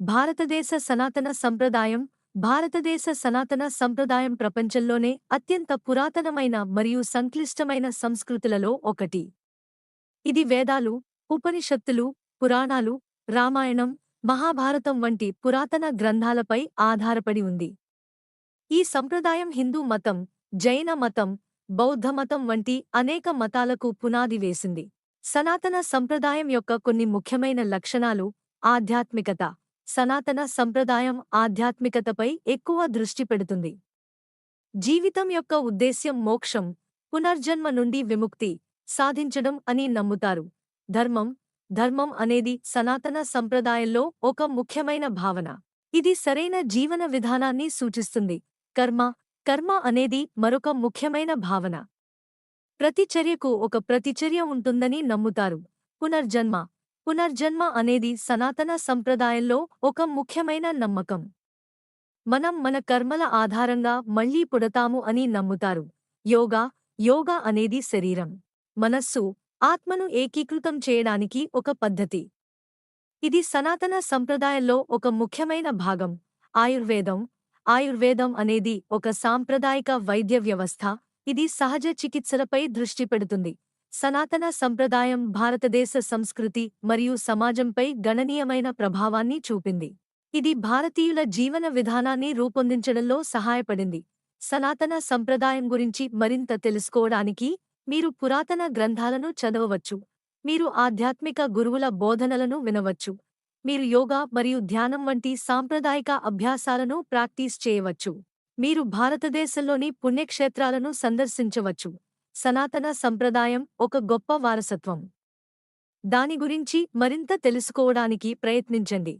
భారతదేశ సనాతన సంప్రదాయం భారతదేశ సనాతన సంప్రదాయం ప్రపంచంలోనే అత్యంత పురాతనమైన మరియు సంక్లిష్టమైన సంస్కృతులలో ఒకటి. ఇది వేదాలు ఉపనిషత్తులు పురాణాలు రామాయణం మహాభారతం వంటి పురాతన గ్రంథాలపై ఆధారపడి ఉంది. ఈ సంప్రదాయం హిందూ మతం జైన మతం బౌద్ధమతం వంటి అనేక మతాలకు పునాది వేసింది. సనాతన సంప్రదాయం యొక్క కొన్ని ముఖ్యమైన లక్షణాలు ఆధ్యాత్మికత. సనాతన సంప్రదాయం ఆధ్యాత్మికతపై ఎక్కువ దృష్టి పెడుతుంది. జీవితం యొక్క ఉద్దేశ్యం మోక్షం పునర్జన్మ నుండి విముక్తి సాధించడం అని నమ్ముతారు. ధర్మం ధర్మం అనేది సనాతన సంప్రదాయంలో ఒక ముఖ్యమైన భావన. ఇది సరైన జీవన విధానాన్ని సూచిస్తుంది. కర్మ కర్మ అనేది మరొక ముఖ్యమైన భావన. ప్రతిచర్యకు ఒక ప్రతిచర్య ఉంటుందని నమ్ముతారు. పునర్జన్మ పునర్జన్మ అనేది సనాతన సంప్రదాయంలో ఒక ముఖ్యమైన నమ్మకం. మనం మన కర్మల ఆధారంగా మళ్ళీ పుడతాము అని నమ్ముతారు. యోగా యోగా అనేది శరీరం. మనస్సు ఆత్మను ఏకీకృతం చేయడానికి ఒక పద్ధతి. ఇది సనాతన సంప్రదాయంలో ఒక ముఖ్యమైన భాగం. ఆయుర్వేదం ఆయుర్వేదం అనేది ఒక సాంప్రదాయిక వైద్య వ్యవస్థ. ఇది సహజ చికిత్సలపై దృష్టి పెడుతుంది. సనాతన సంప్రదాయం భారతదేశ సంస్కృతి మరియు సమాజంపై గణనీయమైన ప్రభావాన్ని చూపింది. ఇది భారతీయుల జీవన విధానాన్ని రూపొందించడంలో సహాయపడింది. సనాతన సంప్రదాయం గురించి మరింత తెలుసుకోవడానికి మీరు పురాతన గ్రంథాలను చదవవచ్చు. మీరు ఆధ్యాత్మిక గురువుల బోధనలను వినవచ్చు. మీరు యోగా మరియు ధ్యానం వంటి సాంప్రదాయిక అభ్యాసాలను ప్రాక్టీస్ చేయవచ్చు. మీరు భారతదేశంలోని పుణ్యక్షేత్రాలను సందర్శించవచ్చు. సనాతన సంప్రదాయం ఒక గొప్ప వారసత్వం. దాని గురించి మరింత తెలుసుకోవడానికి ప్రయత్నించండి.